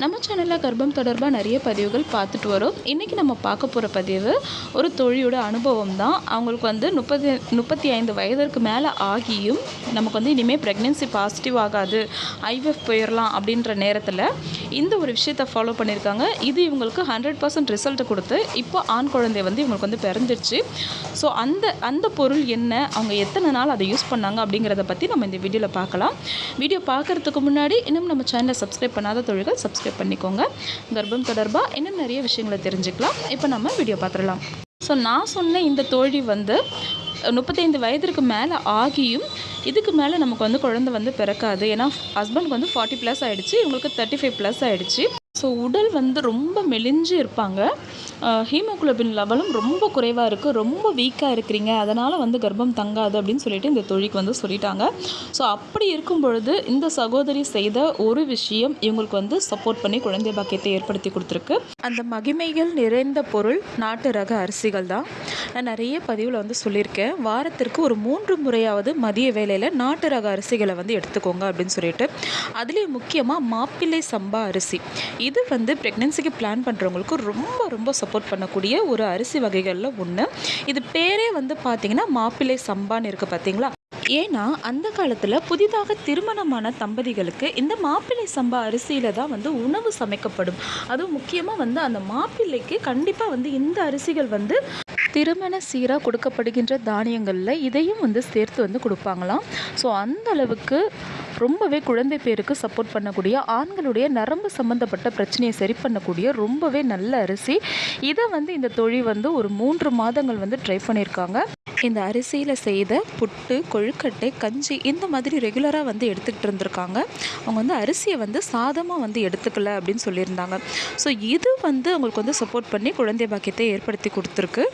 நம்ம சேனலில் கர்ப்பம் தொடர்பாக நிறைய பதிவுகள் பார்த்துட்டு வரோம். இன்றைக்கி நம்ம பார்க்க போகிற பதிவு ஒரு தொழிலோட அனுபவம் தான். அவங்களுக்கு வந்து முப்பத்தி முப்பத்தி ஐந்து வயதிற்கு மேலே ஆகியும் நமக்கு வந்து இனிமேல் ப்ரெக்னென்சி பாசிட்டிவ் ஆகாது ஐவிஎஃப் போயிடலாம் அப்படின்ற நேரத்தில் இந்த ஒரு விஷயத்தை ஃபாலோ பண்ணியிருக்காங்க இது இவங்களுக்கு ஹண்ட்ரட் பர்சன்ட் ரிசல்ட் கொடுத்து இப்போ ஆண் குழந்தை வந்து இவங்களுக்கு வந்து பிறந்துருச்சு. ஸோ அந்த அந்த பொருள் என்ன அவங்க எத்தனை நாள் அதை யூஸ் பண்ணாங்க அப்படிங்கிறத பற்றி நம்ம இந்த வீடியோவில் பார்க்கலாம். வீடியோ பார்க்குறதுக்கு முன்னாடி இன்னும் நம்ம சேனலை சப்ஸ்கிரைப் பண்ணாத தொழில்கள் சப்ஸ்கிரைப் பண்ணிக்கோங்க. கர்ப்பம் தொடர்பாக இன்னும் நிறைய விஷயங்களை தெரிஞ்சுக்கலாம். இப்போ நம்ம வீடியோ பார்த்துடலாம். ஸோ நான் சொன்ன இந்த தோழி வந்து முப்பத்தைந்து வயதிற்கு மேலே ஆகியும் இதுக்கு மேலே நமக்கு வந்து குழந்தை வந்து பிறக்காது. ஏன்னா ஹஸ்பண்டுக்கு வந்து ஃபார்ட்டி ப்ளஸ் ஆகிடுச்சு இவங்களுக்கு தேர்ட்டி ஃபைவ் ப்ளஸ் ஆகிடுச்சு ஸோ உடல் வந்து ரொம்ப மெலிஞ்சு இருப்பாங்க. ஹீமோகுளோபின் லெவலும் ரொம்ப குறைவாக இருக்குது ரொம்ப வீக்காக இருக்கிறீங்க. அதனால் வந்து கர்ப்பம் தங்காது அப்படின்னு சொல்லிட்டு இந்த தொழிலுக்கு வந்து சொல்லிட்டாங்க. ஸோ அப்படி இருக்கும் பொழுது இந்த சகோதரி செய்த ஒரு விஷயம் இவங்களுக்கு வந்து சப்போர்ட் பண்ணி குழந்தை பாக்கியத்தை ஏற்படுத்தி கொடுத்துருக்கு. அந்த மகிமைகள் நிறைந்த பொருள் நாட்டு ரக அரிசிகள் தான். நான் நிறைய பதிவில் வந்து சொல்லியிருக்கேன். வாரத்திற்கு ஒரு மூன்று முறையாவது மதிய வேலையில் நாட்டு ரக அரிசிகளை வந்து எடுத்துக்கோங்க அப்படின்னு சொல்லிட்டு. அதுலேயும் முக்கியமாக மாப்பிள்ளை சம்பா அரிசி. இது வந்து ப்ரெக்னென்சிக்கு பிளான் பண்ணுறவங்களுக்கு ரொம்ப ரொம்ப சப்போர்ட் பண்ணக்கூடிய ஒரு அரிசி வகைகளில் ஒன்று இது பேரே வந்து பார்த்திங்கன்னா மாப்பிள்ளை சம்பான்னு இருக்குது பார்த்தீங்களா ஏன்னா அந்த காலத்தில் புதிதாக திருமணமான தம்பதிகளுக்கு இந்த மாப்பிள்ளை சம்பா அரிசியில் தான் வந்து உணவு சமைக்கப்படும். அதுவும் முக்கியமாக வந்து அந்த மாப்பிள்ளைக்கு கண்டிப்பாக வந்து இந்த அரிசிகள் வந்து திருமண சீராக கொடுக்கப்படுகின்ற தானியங்களில் இதையும் வந்து சேர்த்து வந்து கொடுப்பாங்களாம். ஸோ அந்த அளவுக்கு ரொம்பவே குழந்தை பேருக்கு சப்போர்ட் பண்ணக்கூடிய ஆண்களுடைய நரம்பு சம்மந்தப்பட்ட பிரச்சனையை சரி பண்ணக்கூடிய ரொம்பவே நல்ல அரிசி. இதை வந்து இந்த தொழில் வந்து ஒரு மூன்று மாதங்கள் வந்து ட்ரை பண்ணியிருக்காங்க. இந்த அரிசியில் செய்த புட்டு கொழுக்கட்டை கஞ்சி இந்த மாதிரி ரெகுலராக வந்து எடுத்துக்கிட்டு இருந்திருக்காங்க. அவங்க வந்து அரிசியை வந்து சாதமாக வந்து எடுத்துக்கல அப்படின்னு சொல்லியிருந்தாங்க. ஸோ இது வந்து அவங்களுக்கு வந்து சப்போர்ட் பண்ணி குழந்தை பாக்கியத்தை ஏற்படுத்தி கொடுத்துருக்கு.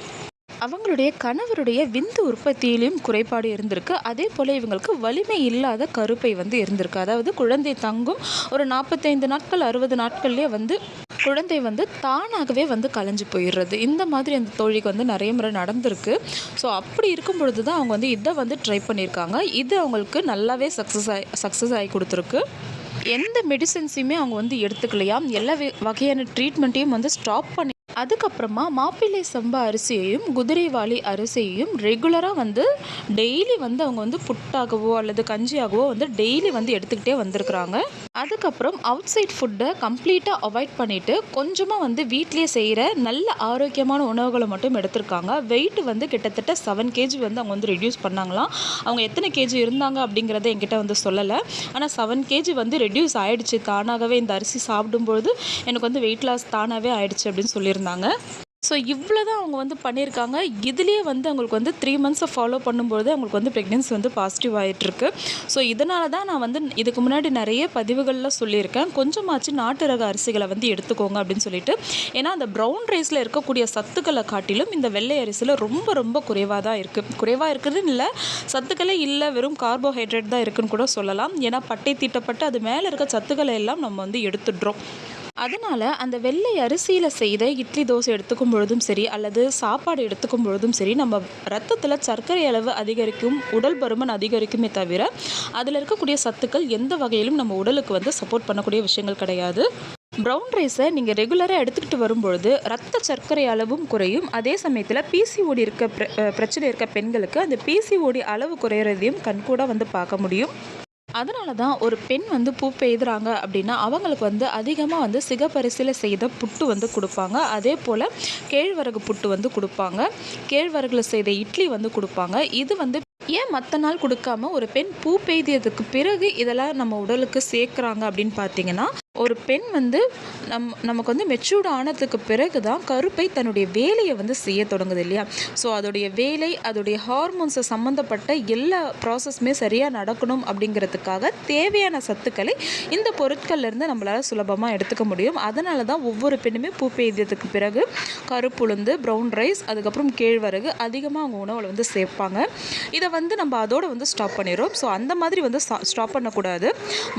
அவங்களுடைய கணவருடைய விந்து உற்பத்தியிலையும் குறைபாடு இருந்திருக்கு. அதே போல் இவங்களுக்கு வலிமை இல்லாத கருப்பை வந்து இருந்திருக்கு. அதாவது குழந்தை தங்கும் ஒரு நாற்பத்தைந்து நாட்கள் அறுபது நாட்கள்லேயே வந்து குழந்தை வந்து தானாகவே வந்து கலைஞ்சு போயிடுறது. இந்த மாதிரி அந்த தோழிக்கு வந்து நிறைய முறை நடந்திருக்கு. ஸோ அப்படி இருக்கும் பொழுது தான் அவங்க வந்து இதை வந்து ட்ரை பண்ணியிருக்காங்க. இது அவங்களுக்கு நல்லாவே சக்ஸஸ் ஆகி சக்ஸஸ் ஆகி கொடுத்துருக்கு. எந்த மெடிசன்ஸையுமே அவங்க வந்து எடுத்துக்கலையா? எல்லா வகையான ட்ரீட்மெண்ட்டையும் வந்து ஸ்டாப் பண்ணி அதுக்கப்புறமா மாப்பிள்ளை சம்பா அரிசியையும் குதிரைவாளி அரிசியையும் ரெகுலராக வந்து டெய்லி வந்து அவங்க வந்து புட்டாகவோ அல்லது கஞ்சியாகவோ வந்து டெய்லி வந்து எடுத்துக்கிட்டே வந்திருக்கிறாங்க. அதுக்கப்புறம் அவுட் சைட் ஃபுட்டை கம்ப்ளீட்டாக அவாய்ட் பண்ணிவிட்டு கொஞ்சமாக வந்து வீட்டிலேயே செய்கிற நல்ல ஆரோக்கியமான உணவுகளை மட்டும் எடுத்திருக்காங்க. வெயிட் வந்து கிட்டத்தட்ட செவன் கேஜி வந்து அவங்க வந்து ரெடியூஸ் பண்ணாங்களாம். அவங்க எத்தனை கேஜி இருந்தாங்க அப்படிங்கிறத என்கிட்ட வந்து சொல்லலை. ஆனால் செவன் கேஜி வந்து ரெடியூஸ் ஆகிடுச்சு தானாகவே இந்த அரிசி சாப்பிடும்பொழுது எனக்கு வந்து வெயிட் லாஸ் தானாகவே ஆயிடுச்சு அப்படின்னு சொல்லியிருந்தாங்க. ஸோ இவ்வளோ தான் அவங்க வந்து பண்ணியிருக்காங்க. இதுலேயே வந்து அவங்களுக்கு வந்து த்ரீ மந்த்ஸை ஃபாலோ பண்ணும்போது அவங்களுக்கு வந்து ப்ரெக்னென்சி வந்து பாசிட்டிவ் ஆகிட்டுருக்கு ஸோ இதனால தான் நான் வந்து இதுக்கு முன்னாடி நிறைய பதிவுகளில் சொல்லியிருக்கேன். கொஞ்சமாச்சு நாட்டு ரக அரிசிகளை வந்து எடுத்துக்கோங்க அப்படின்னு சொல்லிட்டு. ஏன்னா அந்த ப்ரௌன் ரைஸில் இருக்கக்கூடிய சத்துக்களை காட்டிலும் இந்த வெள்ளை அரிசியில் ரொம்ப ரொம்ப குறைவாக தான் இருக்குது குறைவாக இருக்குதுன்னு இல்லை சத்துக்களே இல்லை வெறும் கார்போஹைட்ரேட் தான் இருக்குன்னு கூட சொல்லலாம். ஏன்னா பட்டை தீட்டப்பட்டு அது மேலே இருக்க சத்துக்களை எல்லாம் நம்ம வந்து எடுத்துடுறோம். அதனால் அந்த வெள்ளை அரிசியில் செய்த இட்லி தோசை எடுத்துக்கும் பொழுதும் சரி அல்லது சாப்பாடு எடுத்துக்கும் பொழுதும் சரி நம்ம ரத்தத்தில் சர்க்கரை அளவு அதிகரிக்கும் உடல் பருமன் அதிகரிக்குமே தவிர அதில் இருக்கக்கூடிய சத்துக்கள் எந்த வகையிலும் நம்ம உடலுக்கு வந்து சப்போர்ட் பண்ணக்கூடிய விஷயங்கள் கிடையாது. ப்ரௌன் ரைஸை நீங்கள் ரெகுலராக எடுத்துக்கிட்டு வரும்பொழுது ரத்த சர்க்கரை அளவும் குறையும். அதே சமயத்தில் பிசிஓடி இருக்க பிர பிரச்சனை இருக்க பெண்களுக்கு அந்த பிசிஓடி அளவு குறையிறதையும் கண்கூட வந்து பார்க்க முடியும். அதனால தான் ஒரு பெண் வந்து பூ பெய்துறாங்க அப்படின்னா அவங்களுக்கு வந்து அதிகமாக வந்து சிகப்பரிசியில் செய்த புட்டு வந்து கொடுப்பாங்க. அதே போல் கேழ்வரகு புட்டு வந்து கொடுப்பாங்க. கேழ்வரகுல செய்த இட்லி வந்து கொடுப்பாங்க. இது வந்து ஏன் மற்ற நாள் கொடுக்காம ஒரு பெண் பூ பெய்தியதுக்கு பிறகு இதெல்லாம் நம்ம உடலுக்கு சேர்க்குறாங்க அப்படின்னு பார்த்தீங்கன்னா ஒரு பெண் வந்து நம் நமக்கு வந்து மெச்சூர்ட் ஆனதுக்கு பிறகு தான் கருப்பை தன்னுடைய வேலையை வந்து செய்ய தொடங்குது இல்லையா? ஸோ அதோடைய வேலை அதோடைய ஹார்மோன்ஸை சம்மந்தப்பட்ட எல்லா ப்ராசஸுமே சரியாக நடக்கணும் அப்படிங்கிறதுக்காக தேவையான சத்துக்களை இந்த பொருட்கள்லேருந்து நம்மளால் சுலபமாக எடுத்துக்க முடியும். அதனால தான் ஒவ்வொரு பெண்ணுமே பூ பெய்ததுக்கு பிறகு கருப்புளுந்து ப்ரௌன் ரைஸ் அதுக்கப்புறம் கேழ்வரகு அதிகமாக அவங்க உணவில் வந்து சேர்ப்பாங்க. இதை வந்து நம்ம அதோடு வந்து ஸ்டாப் பண்ணிடுறோம். ஸோ அந்த மாதிரி வந்து ஸ்டாப் பண்ணக்கூடாது.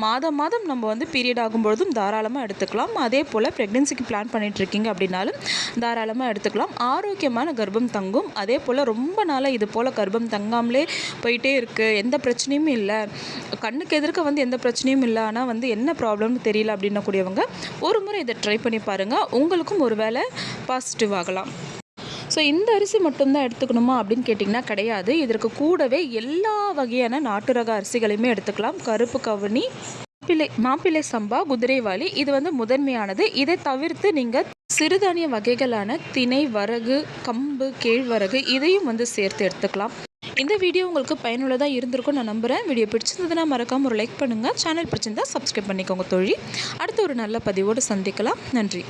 மாதம் மாதம் நம்ம வந்து பீரியட் ஆகும்பொழுது அதுக்கும் தாராளமாக எடுத்துக்கலாம். அதே போல் ப்ரெக்னென்சிக்கு பிளான் பண்ணிகிட்ருக்கீங்க அப்படின்னாலும் தாராளமாக எடுத்துக்கலாம். ஆரோக்கியமான கர்ப்பம் தங்கும். அதே போல் ரொம்ப நாளாக இது போல் கர்ப்பம் தங்காமலே போயிட்டே இருக்குது எந்த பிரச்சனையும் இல்லை. கண்ணுக்கு எதிர்க்க வந்து எந்த பிரச்சனையும் இல்லை. ஆனால் வந்து என்ன ப்ராப்ளம்னு தெரியல அப்படின்னக்கூடியவங்க ஒரு முறை இதை ட்ரை பண்ணி பாருங்கள் உங்களுக்கும் ஒரு வேளை பாசிட்டிவ் ஆகலாம். ஸோ இந்த அரிசி மட்டும்தான் எடுத்துக்கணுமா அப்படின்னு கேட்டிங்கன்னா கிடையாது. இதற்கு கூடவே எல்லா வகையான நாட்டு ரக அரிசிகளையுமே எடுத்துக்கலாம். கருப்பு கவுனி மாப்பிள்ளை மாப்பிள்ளை சம்பா குதிரைவாளி இது வந்து முதன்மையானது. இதை தவிர்த்து நீங்கள் சிறுதானிய வகைகளான திணை வரகு கம்பு கேழ்வரகு இதையும் வந்து சேர்த்து எடுத்துக்கலாம். இந்த வீடியோ உங்களுக்கு பயனுள்ளதாக இருந்திருக்கும் நான் நம்புகிறேன் வீடியோ பிடிச்சிருந்ததுன்னா மறக்காமல் ஒரு லைக் பண்ணுங்கள் சேனல் பிடிச்சிருந்தா சப்ஸ்கிரைப் பண்ணிக்கோங்க தொழில் அடுத்து ஒரு நல்ல பதிவோடு சந்திக்கலாம். நன்றி.